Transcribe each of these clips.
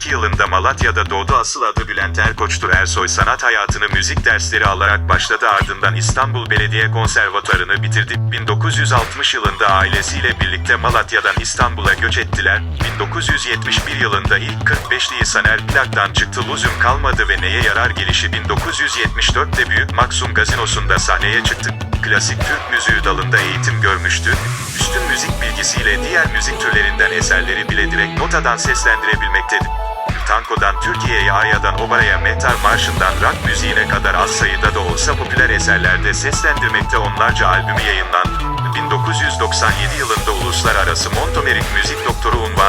2002 yılında Malatya'da doğdu asıl adı Bülent Erkoç'tur. Ersoy sanat hayatını müzik dersleri alarak başladı ardından İstanbul Belediye Konservatuarını bitirdi. 1960 yılında ailesiyle birlikte Malatya'dan İstanbul'a göç ettiler. 1971 yılında ilk 45'liyi Saner plaktan çıktı lüzum kalmadı ve neye yarar gelişi 1974'te Büyük Maksum Gazinosu'nda sahneye çıktı. Klasik Türk müziği dalında eğitim görmüştü. Üstün müzik bilgisiyle diğer müzik türlerinden eserleri bile direkt notadan seslendirebilmektedir. Tanko'dan Türkiye'ye, Aya'dan Obara'ya, Metal Marşı'ndan rock müziğine kadar az sayıda da olsa popüler eserlerde seslendirmekte onlarca albümü yayınlandı. 1997 yılında Uluslararası Montomerik Müzik Doktoru ödüllendirildi.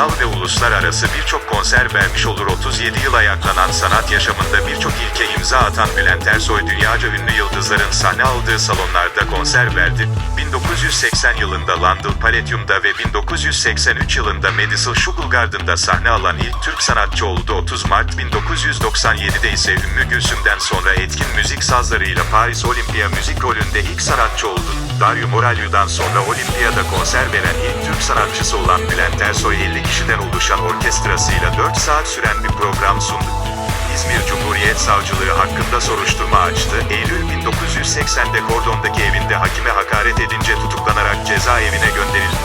Ulusal ve uluslararası birçok konser vermiş olur 37 yıl ayaklanan sanat yaşamında birçok ilke imza atan Bülent Ersoy dünyaca ünlü yıldızların sahne aldığı salonlarda konser verdi. 1980 yılında London Palladium'da ve 1983 yılında Madison Square Garden'da sahne alan ilk Türk sanatçı oldu. 30 Mart 1997'de ise Ümmü Gülsüm'den sonra etkin müzik sazlarıyla Paris Olimpiya müzik rolünde ilk sanatçı oldu. Dario Moralio'dan sonra Olimpiyada konser veren ilk Türk sanatçısı olan Bülent Ersoy 50 kişiden oluşan orkestrasıyla 4 saat süren bir program sundu. İzmir Cumhuriyet Savcılığı hakkında soruşturma açtı. Eylül 1980'de Kordon'daki evinde hakime hakaret edince tutuklanarak cezaevine gönderildi.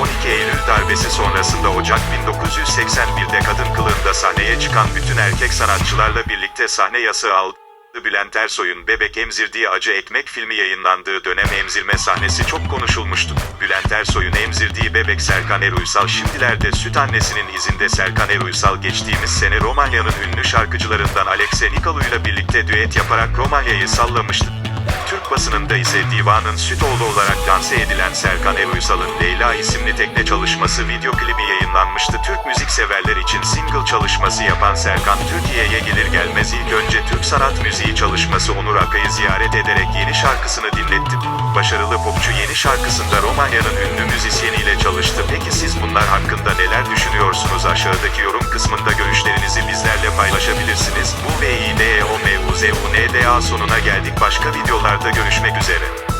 12 Eylül darbesi sonrasında Ocak 1981'de kadın kılığında sahneye çıkan bütün erkek sanatçılarla birlikte sahne yasağı aldı. Bülent Ersoy'un bebek emzirdiği acı ekmek filmi yayınlandığı dönem emzirme sahnesi çok konuşulmuştu. Bülent Ersoy'un emzirdiği bebek Serkan Eruysal şimdilerde süt annesinin izinde Serkan Eruysal geçtiğimiz sene Romanya'nın ünlü şarkıcılarından Alexey Nikalu ile birlikte düet yaparak Romanya'yı sallamıştı. Türk basınında ise divanın süt oğlu olarak lanse edilen Serkan Eruysal'ın Leyla isimli tekne çalışması video klibi yayınlanmıştı. Türk müzik severler için single çalışması yapan Serkan Türkiye'ye gelir gelmez ilk önce Türk sanat müziği çalışması Onur Akay'ı ziyaret ederek yeni şarkısını dinletti. Başarılı popçu yeni şarkısında Romanya'nın ünlü müzisyeniyle çalıştı. Peki siz bunlar hakkında neler düşünüyorsunuz? Aşağıdaki yorum kısmında görüşlerinizi bizlerle paylaşabilirsiniz. Bu ve İ, D, O, M, U, Z, U, N, D, A sonuna geldik. Başka videolarda görüşmek üzere.